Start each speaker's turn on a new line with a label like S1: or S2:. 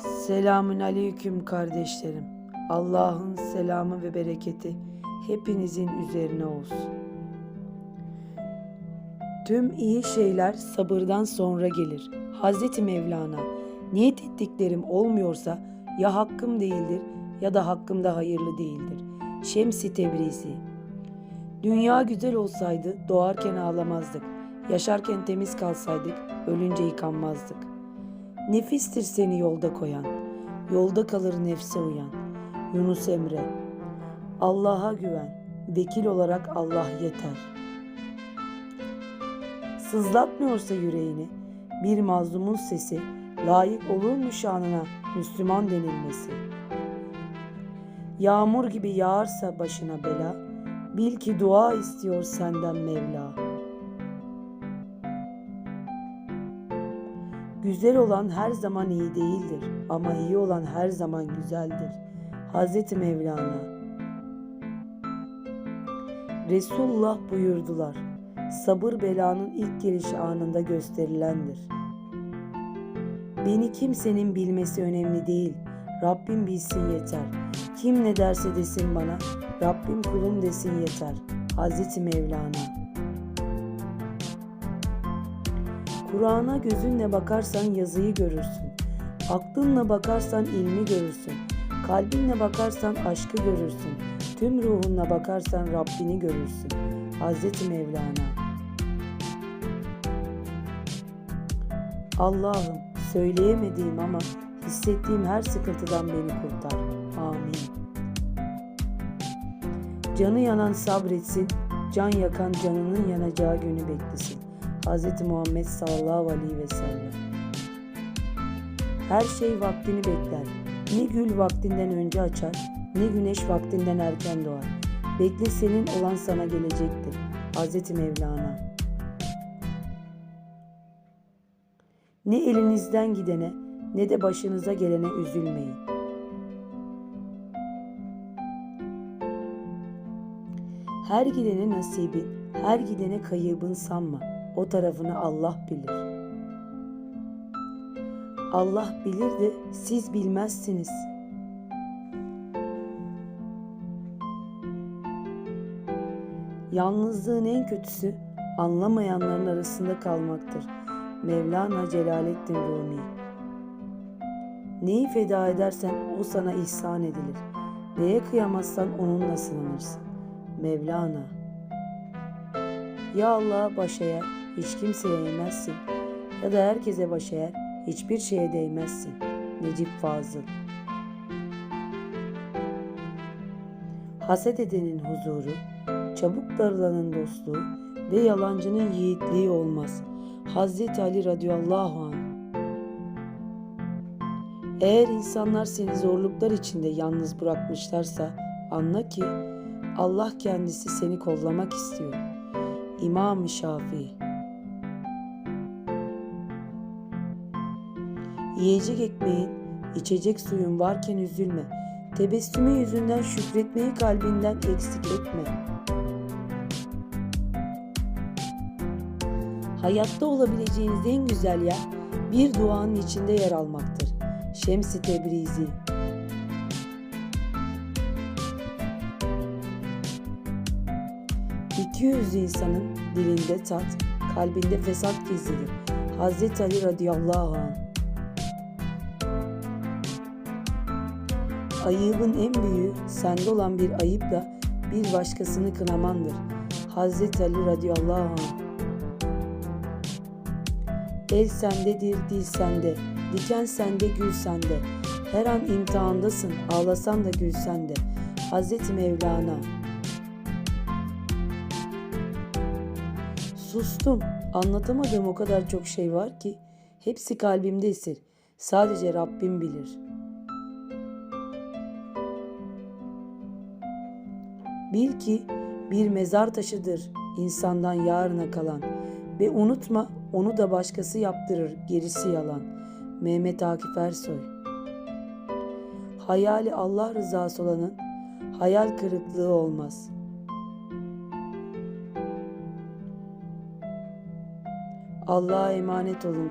S1: Selamün aleyküm kardeşlerim. Allah'ın selamı ve bereketi hepinizin üzerine olsun. Tüm iyi şeyler sabırdan sonra gelir. Hazreti Mevlana, niyet ettiklerim olmuyorsa ya hakkım değildir ya da hakkımda hayırlı değildir. Şemsi Tebrizi Dünya güzel olsaydı doğarken ağlamazdık. Yaşarken temiz kalsaydık ölünce yıkanmazdık. Nefistir seni yolda koyan, yolda kalır nefse uyan. Yunus Emre Allah'a güven, vekil olarak Allah yeter. Sızlatmıyorsa yüreğini, bir mazlumun sesi, layık olur mu şanına Müslüman denilmesi? Yağmur gibi yağarsa başına bela, bil ki dua istiyor senden Mevla. Güzel olan her zaman iyi değildir ama iyi olan her zaman güzeldir. Hazreti Mevlana Resulullah buyurdular. Sabır belanın ilk gelişi anında gösterilendir. Beni kimsenin bilmesi önemli değil. Rabbim bilsin yeter. Kim ne derse desin bana, Rabbim kulum desin yeter. Hazreti Mevlana Kur'an'a gözünle bakarsan yazıyı görürsün. Aklınla bakarsan ilmi görürsün. Kalbinle bakarsan aşkı görürsün. Tüm ruhunla bakarsan Rabbini görürsün. Hazreti Mevlana Allah'ım söyleyemediğim ama hissettiğim her sıkıntıdan beni kurtar. Amin. Canı yanan sabretsin, can yakan canının yanacağı günü beklesin. Hz. Muhammed sallallahu aleyhi ve sellem. Her şey vaktini bekler. Ne gül vaktinden önce açar, ne güneş vaktinden erken doğar. Bekle senin olan sana gelecektir. Hz. Mevlana. Ne elinizden gidene ne de başınıza gelene üzülmeyin. Her gidene nasibin, her gidene kaybın sanma. O tarafını Allah bilir. Allah bilir de siz bilmezsiniz. Yalnızlığın en kötüsü anlamayanların arasında kalmaktır. Mevlana Celaleddin Rumi Neyi feda edersen o sana ihsan edilir. Neye kıyamazsan onunla sınanırsın. Mevlana Ya Allah'a baş eğer hiç kimseye eğmezsin ya da herkese baş eğer hiçbir şeye değmezsin. Necip Fazıl Haset edenin huzuru, çabuk darılanın dostluğu ve yalancının yiğitliği olmaz. Hazreti Ali radıyallahu anh Eğer insanlar seni zorluklar içinde yalnız bırakmışlarsa anla ki Allah kendisi seni kollamak istiyor. İmam-ı Şafii Yiyecek ekmeğin, içecek suyun varken üzülme. Tebessümü yüzünden şükretmeyi kalbinden eksik etme. Hayatta olabileceğiniz en güzel yer bir duanın içinde yer almaktır. Şems-i Tebrizi İki yüzlü insanın dilinde tat, kalbinde fesat gizlidir. Hazreti Ali radıyallahu anh Ayıbın en büyüğü sende olan bir ayıpla bir başkasını kınamandır. Hazreti Ali radıyallahu anh El sendedir, dil sende. Diken sende, gül sende. Her an imtihandasın, ağlasan da gülsen de. Hazreti Mevlana Sustum. Anlatamadığım o kadar çok şey var ki hepsi kalbimde esir. Sadece Rabbim bilir. Bil ki bir mezar taşıdır insandan yarına kalan ve unutma onu da başkası yaptırır gerisi yalan. Mehmet Akif Ersoy Hayali Allah rızası olanın hayal kırıklığı olmaz. Allah'a emanet olun